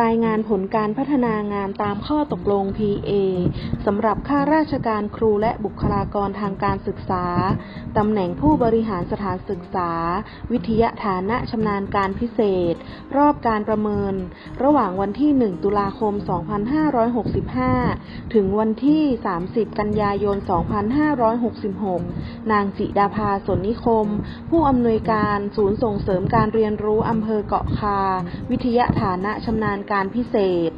รายงานผลการพัฒนางานตามข้อตกลง PA สำหรับข้าราชการครูและบุคลากรทางการศึกษา ตำแหน่งผู้บริหารสถานศึกษา วิทยาฐานะชำนาญการพิเศษ รอบการประเมิน ระหว่างวันที่ 1 ตุลาคม 2565 ถึงวันที่ 30 กันยายน 2566 นางจิดาภาสนนิคม ผู้อำนวยการศูนย์ส่งเสริมการเรียนรู้อำเภอเกาะคา วิทยาฐานะชำนาญการพิเศษ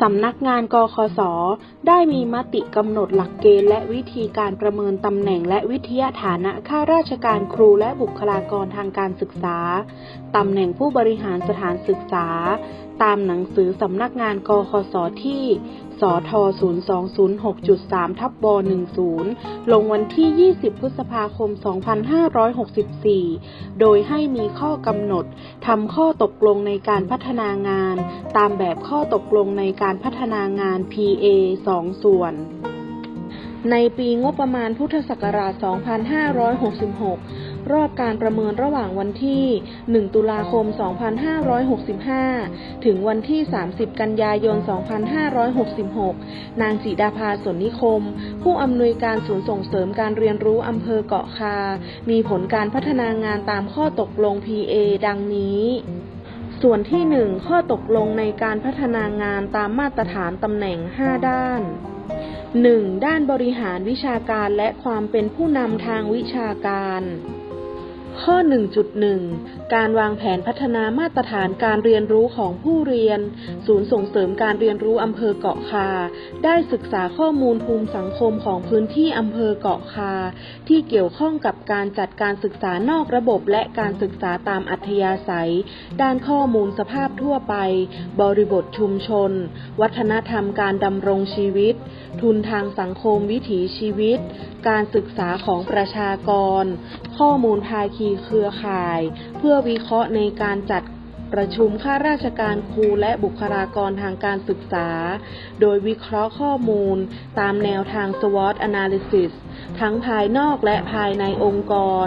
สำนักงานกคส ได้มีมติกำหนดหลักเกณฑ์และวิธีการประเมินตำแหน่งและวิทยาฐานะข้าราชการครูและบุคลากรทางการศึกษา ตำแหน่งผู้บริหารสถานศึกษาตามหนังสือสำนักงานกคสที่ สท 0206.3 ทับบ10 ลงวันที่ 20 พฤษภาคม 2564 โดยให้มีข้อกำหนดทำข้อตกลงในการพัฒนางาน ตามแบบข้อตกลงในการพัฒนางาน PA 2 ส่วนในปีงบประมาณพุทธศักราช 2566 รอบการประเมินระหว่างวันที่ 1 ตุลาคม 2565 ถึงวันที่ 30 กันยายน 2566 นางจิดาภาสนนิคม ผู้อำนวยการศูนย์ส่งเสริมการเรียนรู้อำเภอเกาะคา มีผลการพัฒนางานตามข้อตกลง PA ดังนี้ส่วนที่ 1 ข้อตกลงในการพัฒนางานตามมาตรฐานตำแหน่ง 5 ด้าน 1. ด้านบริหารวิชาการและความเป็นผู้นำทางวิชาการ ข้อ 1.1 การวางแผนพัฒนามาตรฐานการเรียนรู้ของผู้เรียน ศูนย์ส่งเสริมการเรียนรู้อำเภอเกาะคา ได้ศึกษาข้อมูลภูมิสังคมของพื้นที่อำเภอเกาะคา ที่เกี่ยวข้องกับการจัดการศึกษานอกระบบและการศึกษาตามอัธยาศัย ด้านข้อมูลสภาพทั่วไป บริบทชุมชน วัฒนธรรมการดำรงชีวิต ทุนทางสังคมวิถีชีวิต การศึกษาของประชากรข้อมูลภาคีเครือข่าย เพื่อวิเคราะห์ในการจัดประชุมข้าราชการครูและบุคลากรทางการศึกษา โดยวิเคราะห์ข้อมูลตามแนวทาง SWOT Analysis ทั้งภายนอกและภายในองค์กร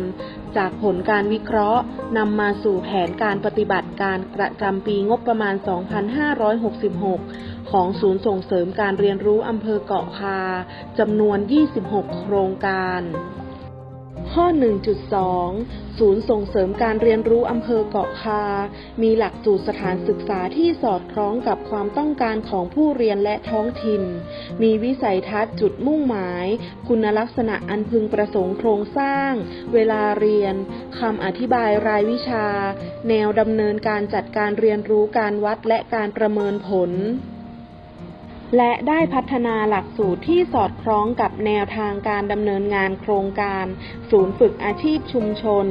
จากผลการวิเคราะห์นำมาสู่แผนการปฏิบัติการประจำปีงบประมาณ 2566 ของศูนย์ส่งเสริมการเรียนรู้อำเภอเกาะคาจำนวน 26 โครงการ ข้อ 1.2 ศูนย์ส่งเสริมการเรียนรู้อำเภอเกาะคา มีหลักสูตรสถานศึกษาที่สอดคล้องกับความต้องการของผู้เรียนและท้องถิ่น มีวิสัยทัศน์จุดมุ่งหมาย คุณลักษณะอันพึงประสงค์โครงสร้าง เวลาเรียน คำอธิบายรายวิชา แนวดำเนินการจัดการเรียนรู้การวัดและการประเมินผล และได้พัฒนาหลักสูตรที่สอดคล้องกับแนวทางการดำเนินงานโครงการ ศูนย์ฝึกอาชีพชุมชน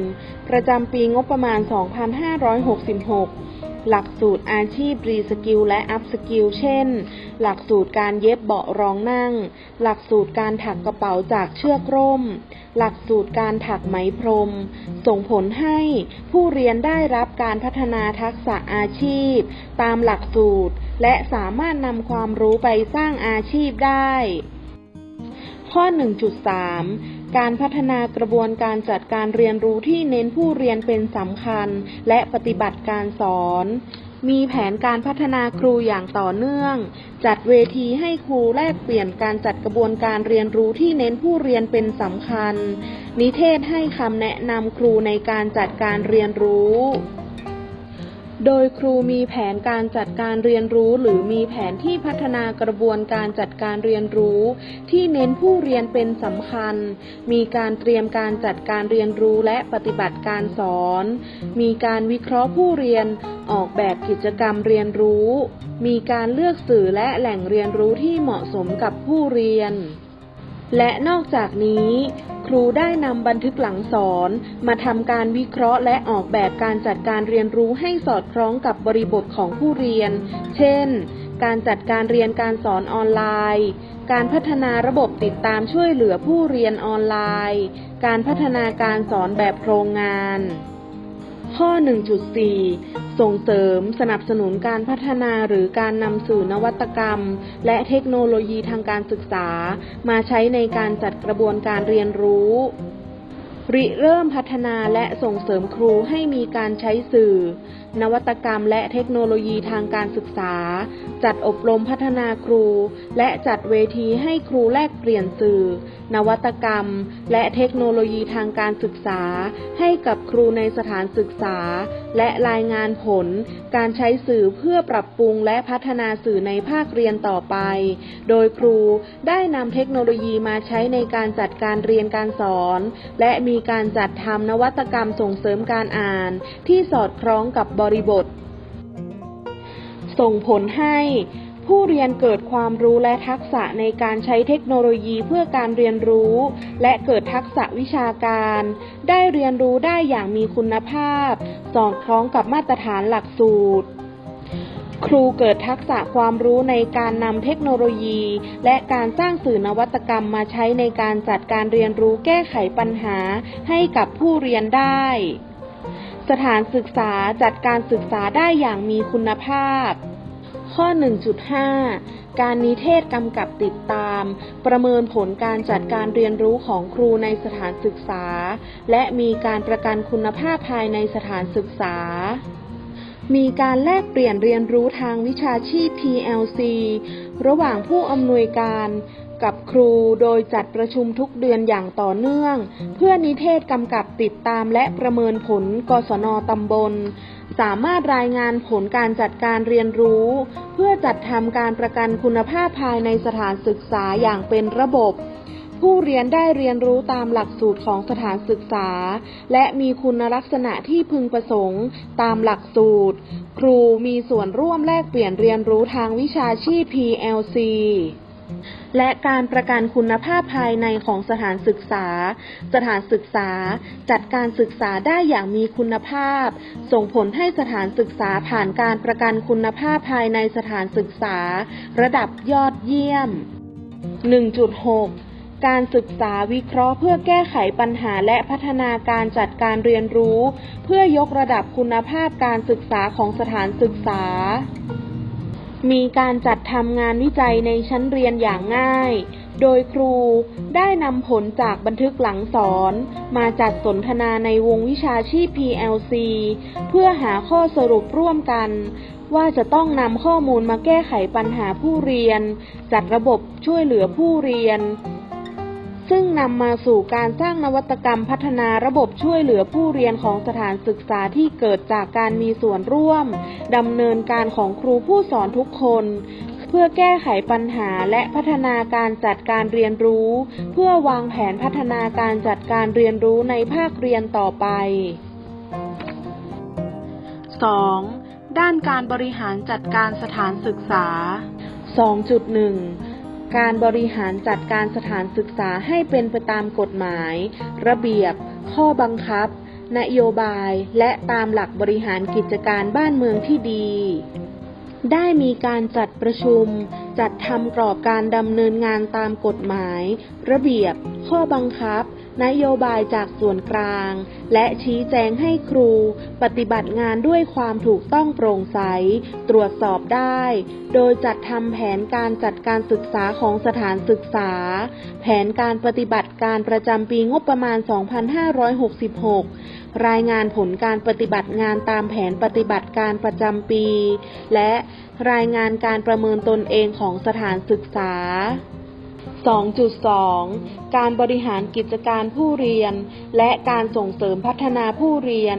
ประจำปีงบประมาณ 2566 หลักสูตรอาชีพรีสกิลและอัพสกิลเช่น หลักสูตรการเย็บเบาะรองนั่ง หลักสูตรการถักกระเป๋าจากเชือกร่ม หลักสูตรการถักไหมพรม ส่งผลให้ผู้เรียนได้รับการพัฒนาทักษะอาชีพ ตามหลักสูตร และสามารถนำความรู้ไปสร้างอาชีพได้ ข้อ 1.3 การพัฒนากระบวนการจัดการเรียนรู้ที่เน้นผู้เรียนเป็นสำคัญ และปฏิบัติการสอน มีแผนการพัฒนาครูอย่างต่อเนื่อง จัดเวทีให้ครูแลกเปลี่ยนการจัดกระบวนการเรียนรู้ที่เน้นผู้เรียนเป็นสำคัญ นิเทศให้คำแนะนำครูในการจัดการเรียนรู้ โดยครูมีแผนการจัดการเรียนรู้หรือมีแผนที่พัฒนากระบวนการจัดการเรียนรู้ ที่เน้นผู้เรียนเป็นสำคัญ มีการเตรียมการจัดการเรียนรู้และปฏิบัติการสอน มีการวิเคราะห์ผู้เรียนออกแบบกิจกรรมเรียนรู้ มีการเลือกสื่อและแหล่งเรียนรู้ที่เหมาะสมกับผู้เรียนและนอกจากนี้ ครูได้นำบันทึกหลังสอน มาทำการวิเคราะห์และออกแบบการจัดการเรียนรู้ให้สอดคล้องกับบริบทของผู้เรียน เช่น การจัดการเรียนการสอนออนไลน์ การพัฒนาระบบติดตามช่วยเหลือผู้เรียนออนไลน์ การพัฒนาการสอนแบบโครงงาน ข้อ 1.4 ส่งเสริมสนับสนุนการพัฒนาหรือการนำสื่อนวัตกรรม และเทคโนโลยีทางการศึกษา มาใช้ในการจัดกระบวนการเรียนรู้ริเริ่มพัฒนาและส่งเสริมครูให้มีการใช้สื่อนวัตกรรมและเทคโนโลยีทางการศึกษา จัดอบรมพัฒนาครู และจัดเวทีให้ครูแลกเปลี่ยนสื่อ นวัตกรรม และเทคโนโลยีทางการศึกษา ให้กับครูในสถานศึกษา และรายงานผล การใช้สื่อเพื่อปรับปรุงและพัฒนาสื่อในภาคเรียนต่อไป โดยครูได้นำเทคโนโลยีมาใช้ในการจัดการเรียนการสอน และมีการจัดทำนวัตกรรมส่งเสริมการอ่าน ที่สอดคล้องกับบบริบท ส่งผลให้ผู้เรียนเกิดความรู้และทักษะในการใช้เทคโนโลยีเพื่อการเรียนรู้ และเกิดทักษะวิชาการ ได้เรียนรู้ได้อย่างมีคุณภาพ สอดคล้องกับมาตรฐานหลักสูตร ครูเกิดทักษะความรู้ในการนำเทคโนโลยี และการสร้างสื่อนวัตกรรมมาใช้ในการจัดการเรียนรู้แก้ไขปัญหาให้กับผู้เรียนได้ สถานศึกษาจัดการศึกษาได้อย่างมีคุณภาพ ข้อ 1.5 การนิเทศกำกับติดตาม ประเมินผลการจัดการเรียนรู้ของครูในสถานศึกษา และมีการประกันคุณภาพภายในสถานศึกษามีการแลกเปลี่ยนเรียนรู้ทางวิชาชีพ PLC ระหว่างผู้อำนวยการ กับครูโดยจัดประชุมทุกเดือนอย่างต่อเนื่อง เพื่อนิเทศกำกับติดตามและประเมินผลกศนตำบล สามารถรายงานผลการจัดการเรียนรู้ เพื่อจัดทำการประกันคุณภาพภายในสถานศึกษาอย่างเป็นระบบ ผู้เรียนได้เรียนรู้ตามหลักสูตรของสถานศึกษา และมีคุณลักษณะที่พึงประสงค์ ตามหลักสูตร ครูมีส่วนร่วมแลกเปลี่ยนเรียนรู้ทางวิชาชีพ PLC และการประกันคุณภาพภายในของสถานศึกษา สถานศึกษา จัดการศึกษาได้อย่างมีคุณภาพ ส่งผลให้สถานศึกษาผ่านการประกันคุณภาพภายในสถานศึกษา ระดับยอดเยี่ยม 1.6การศึกษาวิเคราะห์เพื่อแก้ไขปัญหาและพัฒนาการจัดการเรียนรู้ เพื่อยกระดับคุณภาพการศึกษาของสถานศึกษา มีการจัดทำงานวิจัยในชั้นเรียนอย่างง่าย โดยครูได้นำผลจากบันทึกหลังสอน มาจัดสนทนาในวงวิชาชีพ PLC เพื่อหาข้อสรุปร่วมกัน ว่าจะต้องนำข้อมูลมาแก้ไขปัญหาผู้เรียน จัดระบบช่วยเหลือผู้เรียน ซึ่งนำมาสู่การสร้างนวัตกรรมพัฒนาระบบช่วยเหลือผู้เรียนของสถานศึกษาที่เกิดจากการมีส่วนร่วมดำเนินการของครูผู้สอนทุกคน เพื่อแก้ไขปัญหาและพัฒนาการจัดการเรียนรู้ เพื่อวางแผนพัฒนาการจัดการเรียนรู้ในภาคเรียนต่อไป 2. ด้านการบริหารจัดการสถานศึกษา 2.1 การบริหารจัดการสถานศึกษาให้เป็นไปตามกฎหมาย ระเบียบ ข้อบังคับ นโยบาย และตามหลักบริหารกิจการบ้านเมืองที่ดี ได้มีการจัดประชุม จัดทำกรอบการดำเนินงานตามกฎหมาย ระเบียบ ข้อบังคับ นโยบายจากส่วนกลาง และชี้แจงให้ครู ปฏิบัติงานด้วยความถูกต้องโปร่งใส ตรวจสอบได้ โดยจัดทำแผนการจัดการศึกษาของสถานศึกษา แผนการปฏิบัติการประจำปีงบประมาณ 2566 รายงานผลการปฏิบัติงานตามแผนปฏิบัติการประจำปี และรายงานการประเมินตนเองของสถานศึกษา 2.2 การบริหารกิจการผู้เรียน และการส่งเสริมพัฒนาผู้เรียน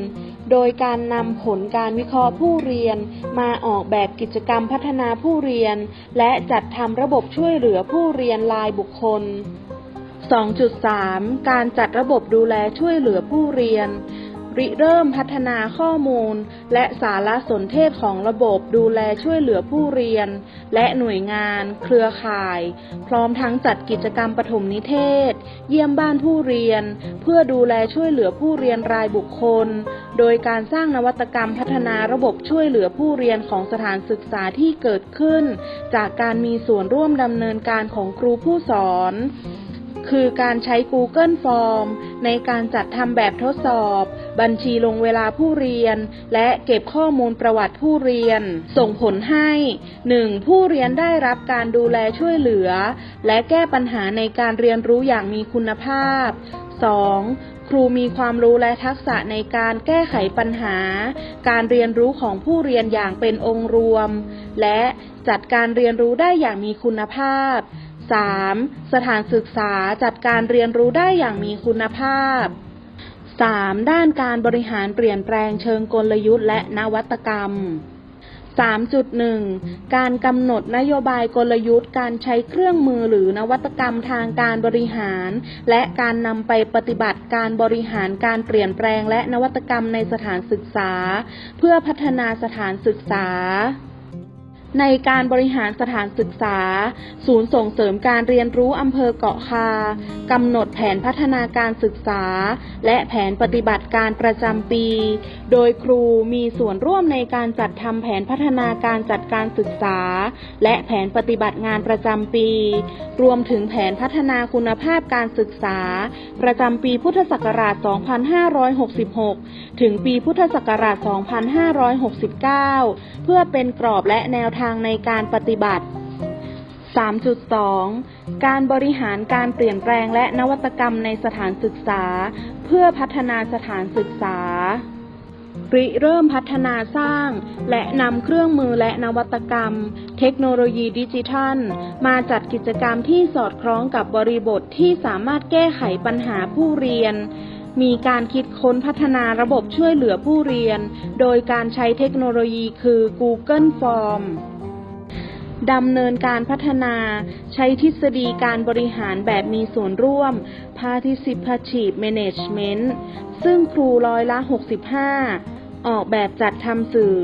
โดยการนำผลการวิเคราะห์ผู้เรียน มาออกแบบกิจกรรมพัฒนาผู้เรียน และจัดทำระบบช่วยเหลือผู้เรียนรายบุคคล 2.3 การจัดระบบดูแลช่วยเหลือผู้เรียน ริเริ่มพัฒนาข้อมูล และสารสนเทศของระบบดูแลช่วยเหลือผู้เรียน และหน่วยงาน เครือข่าย พร้อมทั้งจัดกิจกรรมปฐมนิเทศ เยี่ยมบ้านผู้เรียน เพื่อดูแลช่วยเหลือผู้เรียนรายบุคคล โดยการสร้างนวัตกรรมพัฒนาระบบช่วยเหลือผู้เรียนของสถานศึกษาที่เกิดขึ้น จากการมีส่วนร่วมดำเนินการของครูผู้สอนคือการใช้ Google Form ในการจัดทำแบบทดสอบ บัญชีลงเวลาผู้เรียน และเก็บข้อมูลประวัติผู้เรียน ส่งผลให้ 1. ผู้เรียนได้รับการดูแลช่วยเหลือ และแก้ปัญหาในการเรียนรู้อย่างมีคุณภาพ 2. ครูมีความรู้และทักษะในการแก้ไขปัญหา การเรียนรู้ของผู้เรียนอย่างเป็นองค์รวม และจัดการเรียนรู้ได้อย่างมีคุณภาพ 3. สถานศึกษาจัดการเรียนรู้ได้อย่างมีคุณภาพ 3. ด้านการบริหารเปลี่ยนแปลงเชิงกลยุทธ์และนวัตกรรม 3.1 การกำหนดนโยบายกลยุทธ์ การใช้เครื่องมือหรือนวัตกรรมทางการบริหาร และการนำไปปฏิบัติการบริหารการเปลี่ยนแปลงและนวัตกรรมในสถานศึกษา เพื่อพัฒนาสถานศึกษา ในการบริหารสถานศึกษา ศูนย์ส่งเสริมการเรียนรู้อำเภอเกาะคากำหนดแผนพัฒนาการศึกษา และแผนปฏิบัติการประจำปี โดยครูมีส่วนร่วมในการจัดทำแผนพัฒนาการจัดการศึกษา และแผนปฏิบัติงานประจำปี รวมถึงแผนพัฒนาคุณภาพการศึกษา ประจำปีพุทธศักราช 2566 ถึงปีพุทธศักราช 2569 เพื่อเป็นกรอบและแนวทางในการปฏิบัติ 3.2 การบริหารการเปลี่ยนแปลงและนวัตกรรมในสถานศึกษา เพื่อพัฒนาสถานศึกษาริเริ่มพัฒนาสร้าง และนำเครื่องมือและนวัตกรรม เทคโนโลยีดิจิทัล มาจัดกิจกรรมที่สอดคล้องกับบริบทที่สามารถแก้ไขปัญหาผู้เรียน มีการคิดค้นพัฒนาระบบช่วยเหลือผู้เรียน โดยการใช้เทคโนโลยีคือ Google Form ดำเนินการพัฒนาใช้ทฤษฎีการบริหารแบบมีส่วนร่วม Participative Management ซึ่งครูร้อยละ 65 ออกแบบจัดทำสื่อ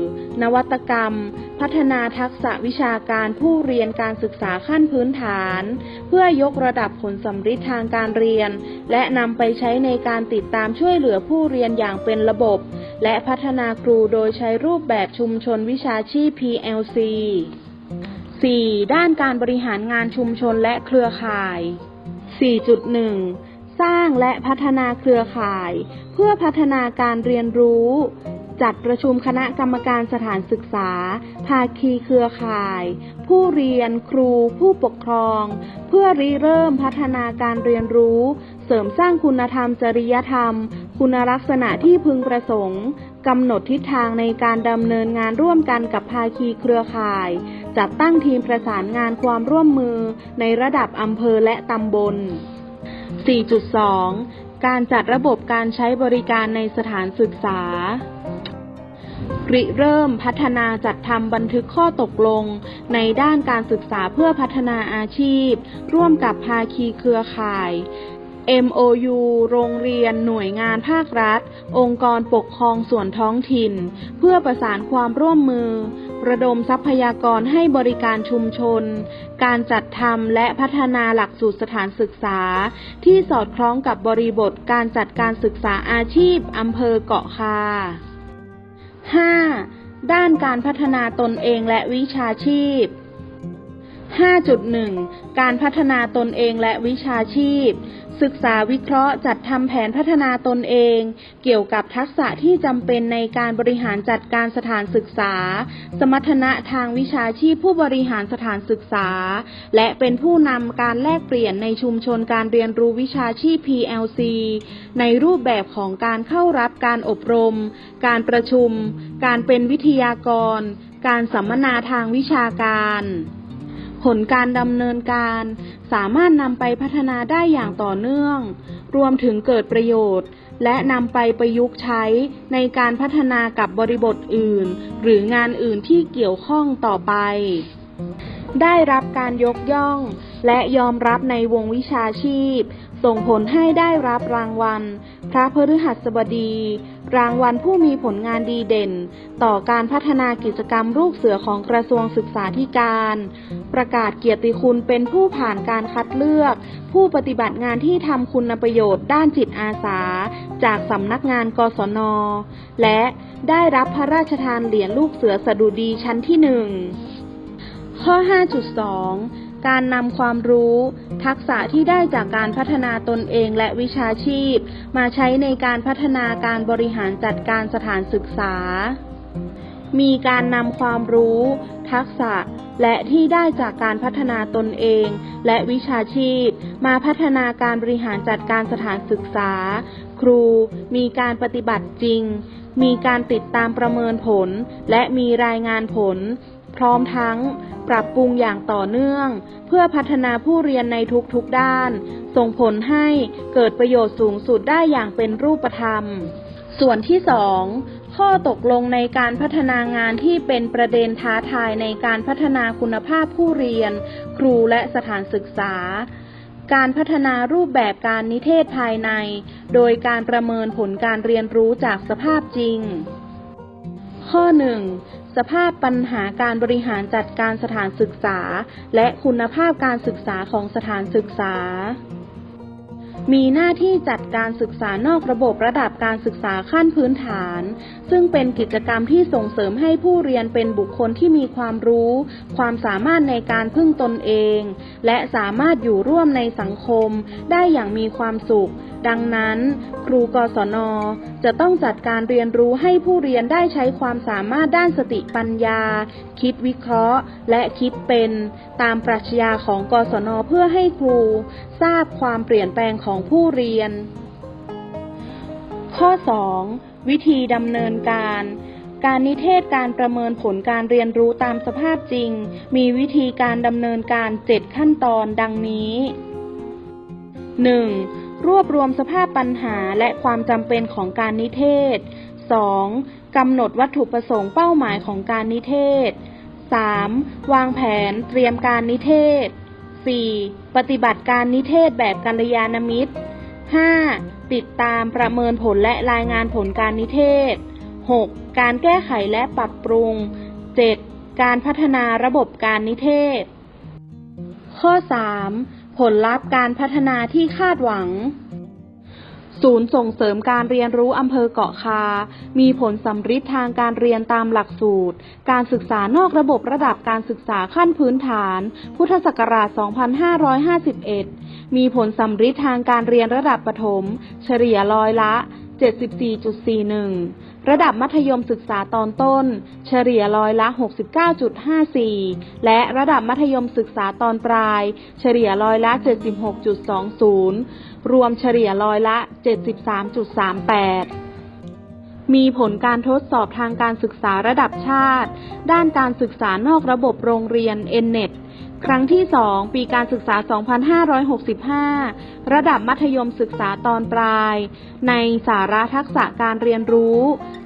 นวัตกรรม พัฒนาทักษะวิชาการผู้เรียนการศึกษาขั้นพื้นฐาน เพื่อยกระดับผลสำฤทธิ์ทางการเรียน และนำไปใช้ในการติดตามช่วยเหลือผู้เรียนอย่างเป็นระบบ และพัฒนาครูโดยใช้รูปแบบชุมชนวิชาชีพ PLC 4. ด้านการบริหารงานชุมชนและเครือข่าย 4.1 สร้างและพัฒนาเครือข่าย เพื่อพัฒนาการเรียนรู้ จัดประชุมคณะกรรมการสถานศึกษา ภาคีเครือข่าย ผู้เรียนครู ผู้ปกครอง เพื่อริเริ่มพัฒนาการเรียนรู้ เสริมสร้างคุณธรรมจริยธรรม คุณลักษณะที่พึงประสงค์กำหนดทิศทางในการดำเนินงานร่วมกันกับภาคีเครือข่าย จัดตั้งทีมประสานงานความร่วมมือในระดับอำเภอและตำบล 4.2 การจัดระบบการใช้บริการในสถานศึกษา ริเริ่มพัฒนาจัดทำบันทึกข้อตกลง ในด้านการศึกษาเพื่อพัฒนาอาชีพ ร่วมกับภาคีเครือข่าย MOU โรงเรียนหน่วยงานภาครัฐ องค์กรปกครองส่วนท้องถิ่น เพื่อประสานความร่วมมือ ระดมทรัพยากรให้บริการชุมชน การจัดทำและพัฒนาหลักสูตรสถานศึกษา ที่สอดคล้องกับบริบทการจัดการศึกษาอาชีพอำเภอเกาะคา 5. ด้านการพัฒนาตนเองและวิชาชีพ 5.1 การพัฒนาตนเองและวิชาชีพ ศึกษาวิเคราะห์จัดทำแผนพัฒนาตนเอง เกี่ยวกับทักษะที่จำเป็นในการบริหารจัดการสถานศึกษา สมรรถนะทางวิชาชีพผู้บริหารสถานศึกษา และเป็นผู้นำการแลกเปลี่ยนในชุมชนการเรียนรู้วิชาชีพ PLC ในรูปแบบของการเข้ารับการอบรม การประชุม การเป็นวิทยากร การสัมมนาทางวิชาการ ผลการดำเนินการ สามารถนำไปพัฒนาได้อย่างต่อเนื่อง รวมถึงเกิดประโยชน์ และนำไปประยุกต์ใช้ในการพัฒนากับบริบทอื่น หรืองานอื่นที่เกี่ยวข้องต่อไป ได้รับการยกย่อง และยอมรับในวงวิชาชีพ ส่งผลให้ได้รับรางวัล พระพฤหัสบดี รางวัลผู้มีผลงานดีเด่น ต่อการพัฒนากิจกรรมลูกเสือของกระทรวงศึกษาธิการ ประกาศเกียรติคุณเป็นผู้ผ่านการคัดเลือก ผู้ปฏิบัติงานที่ทำคุณประโยชน์ด้านจิตอาสา จากสำนักงานกศน และได้รับพระราชทานเหรียญลูกเสือสดุดีชั้นที่หนึ่ง ข้อ 5.2 การนำความรู้ ทักษะที่ได้จากการพัฒนาตนเองและวิชาชีพ มาใช้ในการพัฒนาการบริหารจัดการสถานศึกษา มีการนำความรู้ ทักษะและที่ได้จากการพัฒนาตนเอง และวิชาชีพ มาพัฒนาการบริหารจัดการสถานศึกษา ครู มีการปฏิบัติจริง มีการติดตามประเมินผล และมีรายงานผล พร้อมทั้งปรับปรุงอย่างต่อเนื่อง เพื่อพัฒนาผู้เรียนในทุกๆด้าน ส่งผลให้เกิดประโยชน์สูงสุดได้อย่างเป็นรูปธรรม ส่วนที่ 2 ข้อตกลงในการพัฒนางานที่เป็นประเด็นท้าทายในการพัฒนาคุณภาพผู้เรียน ครูและสถานศึกษาการพัฒนารูปแบบการนิเทศภายใน โดยการประเมินผลการเรียนรู้จากสภาพจริง ข้อ 1. สภาพปัญหาการบริหารจัดการสถานศึกษา และคุณภาพการศึกษาของสถานศึกษา มีหน้าที่จัดการศึกษานอกระบบระดับการศึกษาขั้นพื้นฐาน ซึ่งเป็นกิจกรรมที่ส่งเสริมให้ผู้เรียนเป็นบุคคลที่มีความรู้ ความสามารถในการพึ่งตนเอง และสามารถอยู่ร่วมในสังคม ได้อย่างมีความสุข ดังนั้น ครูกศน จะต้องจัดการเรียนรู้ให้ผู้เรียนได้ใช้ความสามารถด้านสติปัญญา คิดวิเคราะห์ และคิดเป็นตามปรัชญาของกศนเพื่อให้ครู ทราบความเปลี่ยนแปลงของผู้เรียน ข้อ 2. วิธีดำเนินการ การนิเทศการประเมินผลการเรียนรู้ตามสภาพจริง มีวิธีการดำเนินการ 7 ขั้นตอนดังนี้ 1. รวบรวมสภาพปัญหาและความจำเป็นของการนิเทศ 2. กำหนดวัตถุประสงค์เป้าหมายของการนิเทศ 3. วางแผนเตรียมการนิเทศ 4. ปฏิบัติการนิเทศแบบกัลยาณมิตร 5. ติดตามประเมินผลและรายงานผลการนิเทศ 6. การแก้ไขและปรับปรุง 7. การพัฒนาระบบการนิเทศ ข้อ 3. ผลลัพธ์การพัฒนาที่คาดหวัง ศูนย์ส่งเสริมการเรียนรู้อำเภอเกาะคา มีผลสำฤทธิ์ทางการเรียนตามหลักสูตร การศึกษานอกระบบระดับการศึกษาขั้นพื้นฐาน พุทธศักราช 2551 มีผลสำฤทธิ์ทางการเรียนระดับประถม เฉลี่ยร้อยละ 74.41 ระดับมัธยมศึกษาตอนต้น เฉลี่ยร้อยละ 69.54 และระดับมัธยมศึกษาตอนปลาย เฉลี่ยร้อยละ 76.20 รวมเฉลี่ยร้อยละ 73.38 มีผลการทดสอบทางการศึกษาระดับชาติ ด้านการศึกษานอกระบบโรงเรียน n-net ครั้งที่ 2 ปีการศึกษา 2565 ระดับมัธยมศึกษาตอนปลาย ในสาระทักษะการเรียนรู้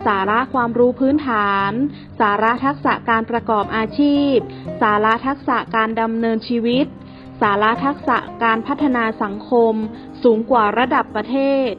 สาระความรู้พื้นฐาน สาระทักษะการประกอบอาชีพ สาระทักษะการดำเนินชีวิต สาระทักษะการพัฒนาสังคมสูงกว่าระดับประเทศ